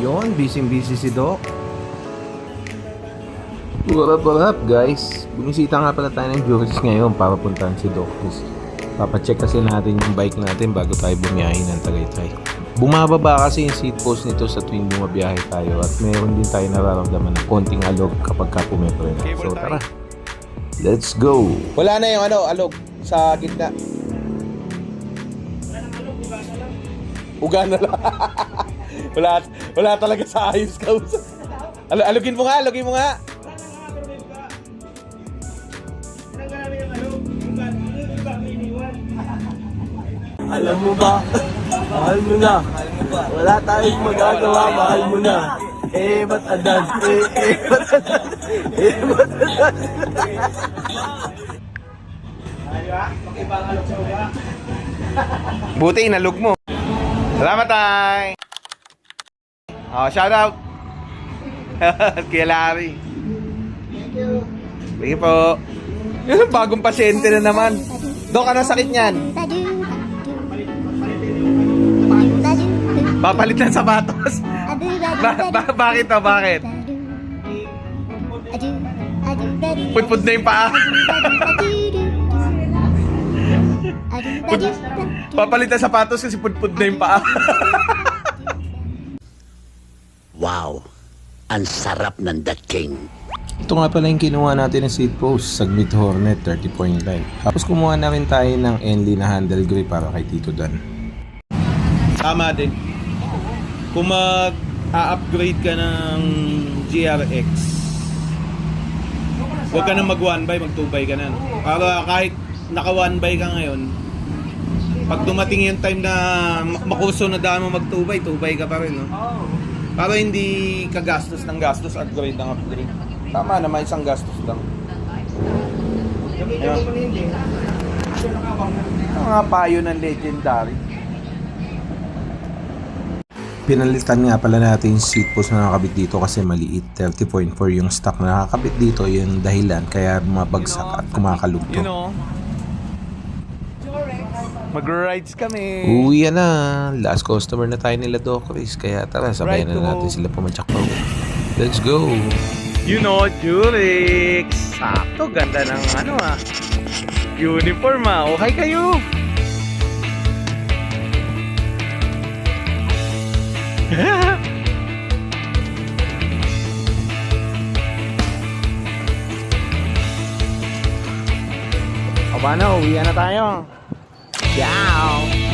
Yon, busy-busy si Doc. What up, what up, guys? Bumisita nga pala tayo ng Juris ngayon para puntahan si Doc. Papacheck kasi natin yung bike natin bago tayo bumiyahin ng Tagaytay. Bumababa kasi yung seat post nito sa tuwing bumabiyahe tayo at meron din tayo nararamdaman ng konting alog kapag ka pumipreno. So tara, let's go! Wala na yung ano, alog sa gitna. Uga na lang. wala, wala talaga sa ayos ka. Al alugin mo nga, alugin mo nga. Alam mo ba? Mahal mo na. Wala tayong magagawa, mahal mo na. Eh, ba't adan? Eh, eh, ba't adan? Eh, ba't adan? Buti inalog mo. Salamat tay. Oh, shout out. Kay Larry. Thank you. Sige po. Bagong pasyente na naman. Dok, ano sakit niyan? Papalit ng sapatos. Ba ba- bakit to? Bakit? Pudpud na yung paa. Papalit ng sapatos kasi pudpud na yung paa. Wow, ang sarap ng The King. Ito nga pala yung kinuha natin ng seat post sa Mid Hornet 30.9. Tapos kumuha na rin tayo ng Enly na handle grip para kay Tito Dan. Tama din. Kung mag upgrade ka ng GRX, huwag ka na mag 1 by, mag 2 by ka na. Para kahit naka 1 by ka ngayon, pag dumating yung time na ma- makuso na daan mo mag 2 by, 2 by ka pa rin. No? Para hindi ka gastos ng gastos, upgrade ng upgrade. Tama naman, isang gastos lang. Ayan. Ang mga payo ng legendary. Pinalitan nga pala natin yung seat post na nakakabit dito kasi maliit. 30.4 yung stock na nakakabit dito. Yung dahilan kaya bumabagsak at kumakalugto. You know, mag-rides kami. Uwi na. Last customer na tayo nila Doc Chris. Kaya tara, sabayan na natin sila pumadyak pa. Let's go! You know, Jurix. Sakto, ganda ng ano ah. Uniform ah. Okay kayo. o paano, uwi na tayo. Yeah.